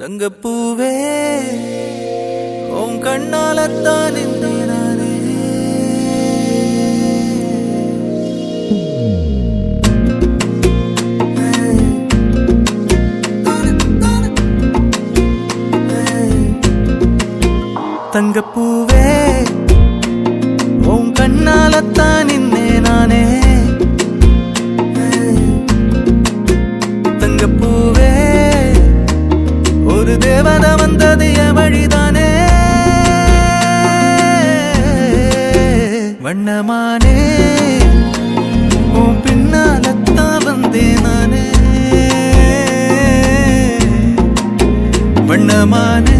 தங்கப்பூவே உன் கண்ணாலத்தான் நின்றேன். நானே ஒரு தேவத வந்தது என் வழிதானே? வண்ணமானே உன் பின்னாலத்தான் வந்தேன் நானே. வண்ணமானே